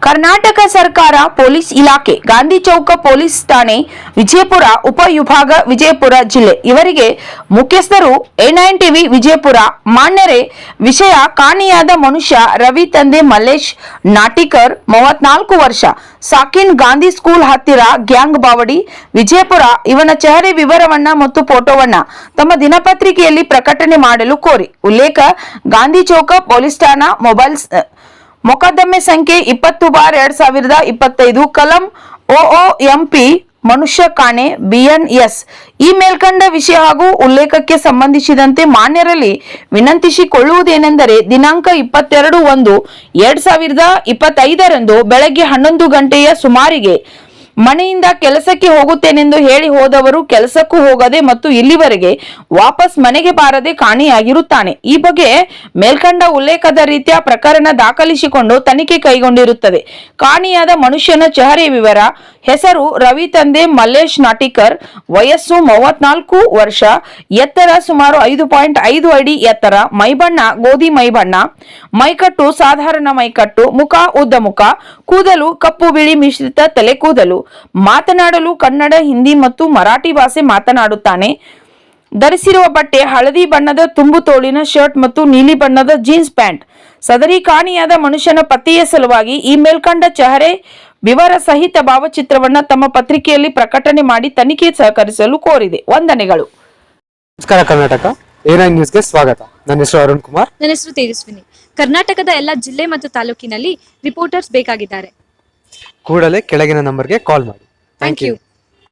ಕರ್ನಾಟಕ ಸರ್ಕಾರ ಪೊಲೀಸ್ ಇಲಾಖೆ, ಗಾಂಧಿ ಚೌಕ ಪೊಲೀಸ್ ಠಾಣೆ, ವಿಜಯಪುರ ಉಪವಿಭಾಗ ವಿಜಯಪುರ ಜಿಲ್ಲೆ. ಇವರಿಗೆ ಮುಖ್ಯಸ್ಥರು ಎನ್ಐನ್ ಟಿವಿ ವಿಜಯಪುರ, ಮಾನ್ಯರೇ, ವಿಷಯ ಕಾಣಿಯಾದ ಮನುಷ್ಯ ರವಿ ತಂದೆ ಮಲ್ಲೇಶ್ ನಾಟಿಕರ್, ಮೂವತ್ನಾಲ್ಕು ವರ್ಷ, ಸಾಕಿನ್ ಗಾಂಧಿ ಸ್ಕೂಲ್ ಹತ್ತಿರ ಗ್ಯಾಂಗ್ ಬಾವಡಿ, ವಿಜಯಪುರ, ಇವನ ಚೆಹರೆ ವಿವರವನ್ನ ಮತ್ತು ಫೋಟೋವನ್ನ ತಮ್ಮ ದಿನಪತ್ರಿಕೆಯಲ್ಲಿ ಪ್ರಕಟಣೆ ಮಾಡಲು ಕೋರಿ. ಉಲ್ಲೇಖ, ಗಾಂಧಿ ಚೌಕ ಪೊಲೀಸ್ ಠಾಣಾ ಮೊಬೈಲ್ ಸ- ಮೊಕದ್ದಮೆ ಸಂಖ್ಯೆ ಇಪ್ಪತ್ತು ಬಾರ್ ಎರಡ್ ಸಾವಿರದ ಇಪ್ಪತ್ತೈದು, ಕಲಂ ಒಒಎಂಪಿ ಮನುಷ್ಯ ಕಾಣೆ ಬಿಎನ್ಎಸ್. ಈ ಮೇಲ್ಕಂಡ ವಿಷಯ ಹಾಗೂ ಉಲ್ಲೇಖಕ್ಕೆ ಸಂಬಂಧಿಸಿದಂತೆ ಮಾನ್ಯರಲ್ಲಿ ವಿನಂತಿಸಿಕೊಳ್ಳುವುದೇನೆಂದರೆ ದಿನಾಂಕ ಇಪ್ಪತ್ತೆರಡು ಒಂದು ಎರಡ್ ಸಾವಿರದ ಇಪ್ಪತ್ತೈದರಂದು ಬೆಳಗ್ಗೆ ಹನ್ನೊಂದು ಗಂಟೆಯ ಸುಮಾರಿಗೆ ಮನೆಯಿಂದ ಕೆಲಸಕ್ಕೆ ಹೋಗುತ್ತೇನೆಂದು ಹೇಳಿ ಹೋದವರು ಕೆಲಸಕ್ಕೂ ಹೋಗದೆ ಮತ್ತು ಇಲ್ಲಿವರೆಗೆ ವಾಪಸ್ ಮನೆಗೆ ಬಾರದೆ ಕಾಣೆಯಾಗಿರುತ್ತಾನೆ. ಈ ಬಗ್ಗೆ ಮೇಲ್ಕಂಡ ಉಲ್ಲೇಖದ ರೀತಿಯ ಪ್ರಕರಣ ದಾಖಲಿಸಿಕೊಂಡು ತನಿಖೆ ಕೈಗೊಂಡಿರುತ್ತದೆ. ಕಾಣಿಯಾದ ಮನುಷ್ಯನ ಚಹರೆ ವಿವರ ಹೆಸರು ರವಿ ತಂದೆ ಮಲ್ಲೇಶ್ ನಾಟಿಕರ್, ವಯಸ್ಸು ಮೂವತ್ನಾಲ್ಕು ವರ್ಷ, ಎತ್ತರ ಸುಮಾರು ಐದು ಪಾಯಿಂಟ್ ಐದು ಅಡಿ ಎತ್ತರ, ಮೈಬಣ್ಣ, ಗೋಧಿ ಮೈಬಣ್ಣ, ಮೈಕಟ್ಟು, ಸಾಧಾರಣ ಮೈಕಟ್ಟು, ಮುಖ, ಉದ್ದ ಮುಖ, ಕೂದಲು, ಕಪ್ಪು ಬಿಳಿ ಮಿಶ್ರಿತ ತಲೆ ಕೂದಲು ಮಾತನಾಡಲು ಕನ್ನಡ, ಹಿಂದಿ ಮತ್ತು ಮರಾಠಿ ಭಾಷೆ ಮಾತನಾಡುತ್ತಾನೆ. ಧರಿಸಿರುವ ಬಟ್ಟೆ ಹಳದಿ ಬಣ್ಣದ ತುಂಬು ತೋಳಿನ ಶರ್ಟ್ ಮತ್ತು ನೀಲಿ ಬಣ್ಣದ ಜೀನ್ಸ್ ಪ್ಯಾಂಟ್. ಸದರಿ ಕಾಣಿಯಾದ ಮನುಷ್ಯನ ಪತ್ತೆಯ ಸಲುವಾಗಿ ಈ ಮೇಲ್ಕಂಡ ಚೆಹರೆ ವಿವರ ಸಹಿತ ಭಾವಚಿತ್ರವನ್ನ ತಮ್ಮ ಪತ್ರಿಕೆಯಲ್ಲಿ ಪ್ರಕಟಣೆ ಮಾಡಿ ತನಿಖೆ ಸಹಕರಿಸಲು ಕೋರಿದೆ. ವಂದನೆಗಳು. ನಮಸ್ಕಾರ ಕರ್ನಾಟಕ. ನೈನ್ ನ್ಯೂಸ್ಗೆ ಸ್ವಾಗತ. ನನ್ನ ಹೆಸರು ಅರುಣ್ ಕುಮಾರ್. ನನ್ನ ಹೆಸರು ತೇಜಸ್ವಿನಿ. ಕರ್ನಾಟಕದ ಎಲ್ಲ ಜಿಲ್ಲೆ ಮತ್ತು ತಾಲೂಕಿನಲ್ಲಿ ರಿಪೋರ್ಟರ್ಸ್ ಬೇಕಾಗಿದ್ದಾರೆ. ಕೂಡಲೇ ಕೆಳಗಿನ ನಂಬರ್ಗೆ ಕಾಲ್ ಮಾಡಿ. Thank you